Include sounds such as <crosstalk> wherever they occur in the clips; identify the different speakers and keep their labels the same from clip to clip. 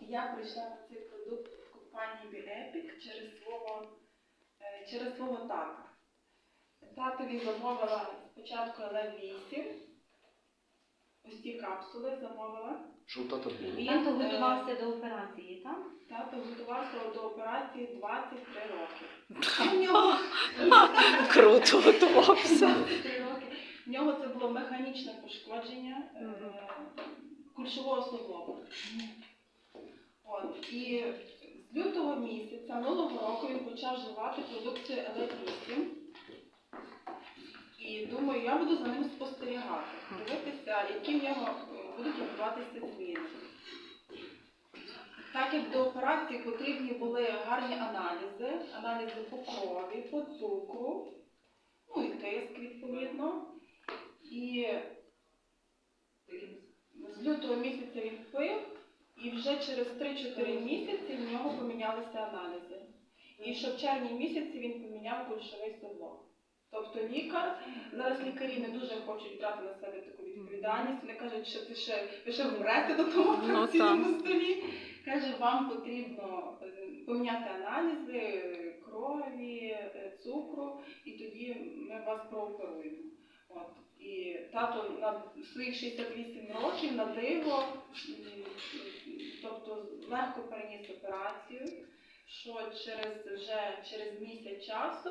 Speaker 1: Я прийшла на цей продукт в компанії Біепік через свого, е, через свого тата. Татові замовила спочатку ЛВ8, ось ці капсули замовила.
Speaker 2: Що?
Speaker 1: Він,
Speaker 3: Тато
Speaker 1: е,
Speaker 3: готувався до операції, так?
Speaker 1: Тато готувався до операції 23 роки. У нього <laughs>
Speaker 4: Круто готувався.
Speaker 1: В нього це було механічне пошкодження е, кульшового суглоба. І з лютого місяця минулого року він почав вживати продукцію L8. І думаю, я буду за ним спостерігати, дивитися, які в нього е, будуть відбуватися зміни. Так як до операції потрібні були гарні аналізи, аналізи по крові, по цукру, ну і тиск відповідно. І з лютого місяця він пив, і вже через 3-4 місяці в нього помінялися аналізи. І ще в червні місяці він поміняв кульшовий суглоб. Тобто лікар, зараз лікарі не дуже хочуть брати на себе таку відповідальність. Вони кажуть, що ти ще, ви ще вмрете до того
Speaker 4: Ну,
Speaker 1: операційному столі. Каже, вам потрібно е, поміняти аналізи е, крові, е, цукру, і тоді ми вас прооперуємо. От. І тато на своїх 68 років на диво, легко переніс операцію, що через вже через місяць часу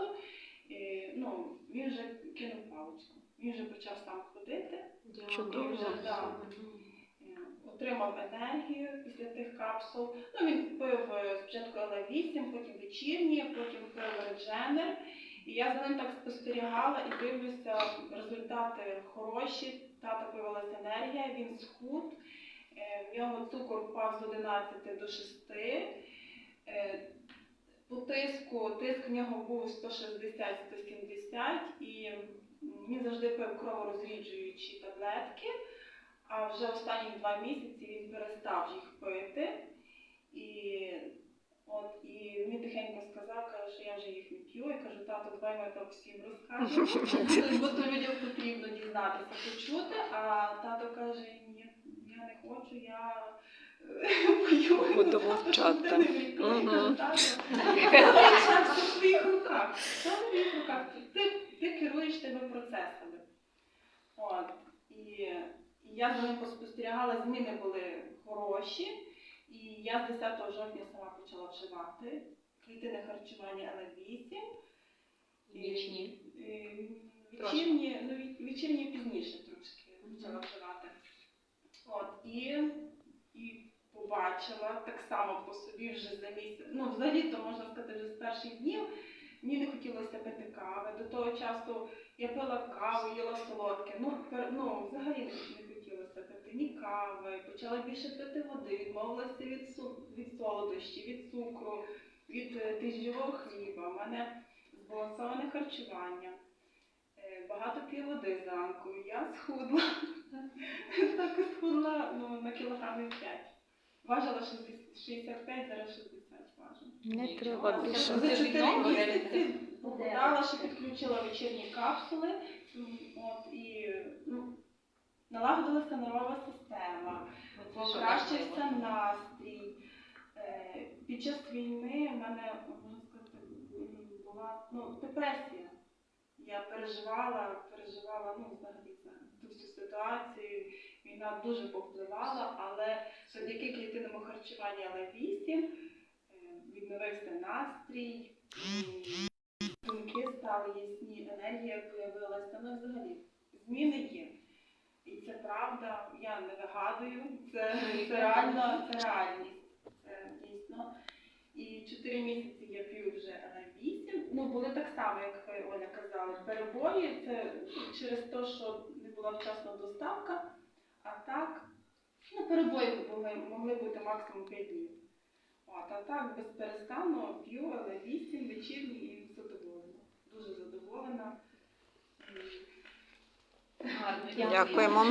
Speaker 1: е, ну, він вже кинув паличку. Він вже почав сам ходити.
Speaker 4: Чудово.
Speaker 1: Вже, да, е, отримав енергію після тих капсул. Ну, він пив е, спочатку Л8, потім вечірні, потім пив редженер. І я за ним так спостерігала і дивлюся, результати хороші, тата появилася енергія, він схуд, в нього цукор впав з 11 до 6. Е, По тиску, тиск в нього був 160-170, і він завжди пив кроворозріджуючі таблетки, а вже останні два місяці він перестав їх пити. І, от, і він тихенько сказав, каже, що я вже їх не п'ю. Я кажу, тато, давай ми то всім розкажемо. <laughs> Бо то людям потрібно дізнатися, почути. А тато каже, ні, я не хочу, я е. <laughs>
Speaker 4: Буду мовчати.
Speaker 1: Ти не врятуєш.
Speaker 4: Мгм.
Speaker 1: Кажу, «Тато, все в твоїх руках. Все в твоїх руках. Ти, ти керуєш тими процесами. От. І, я за ним поспостерігала, зміни були хороші. І я з 10 жовтня сама почала вживати клітинне харчування L8. І-
Speaker 3: Нічні.
Speaker 1: Вечірні, ну, вечірні пізніше трошки почала вживати. І, і побачила так само по собі вже за місяць. Ну, взагалі, то можна сказати, вже з перших днів мені не хотілося пити кави. До того часу я пила каву, їла солодке. Ну, пер- ну взагалі не, хотілося пити ні кави. Почала більше пити води, відмовилася від, від солодощів, від цукру, від е, хліба. У мене збалансоване харчування. Багато п'ю води зранку. Я схудла. <laughs> Так і схудла ну, на кілограмів 5. Важила 60 65, зараз 60 важу.
Speaker 4: Не треба більше.
Speaker 1: за 4 місяці похудала, що підключила вечірні капсули. От, і ну, налагодилася нервова система, покращився настрій. Е, Під час війни в мене, можна сказати, була ну, депресія. Я переживала, переживала ну, взагалі ту всю ситуацію. Війна дуже повпливала, але завдяки клітинному харчуванню Л8 е, відновився настрій, думки стали ясні, енергія з'явилася. Ну, взагалі, зміни є. І це правда, я не вигадую, це, це реально, це реальність. Це дійсно. І 4 місяці я п'ю вже L8. Ну, були так само, як ви, Оля казали, перебої. Це через те, що не була вчасна доставка. А так, ну, перебої були, могли бути максимум 5 днів. От, а так, безперестанно п'ю L8 вечірні і задоволена. Дуже задоволена.
Speaker 3: Гарно.
Speaker 4: Дякуємо.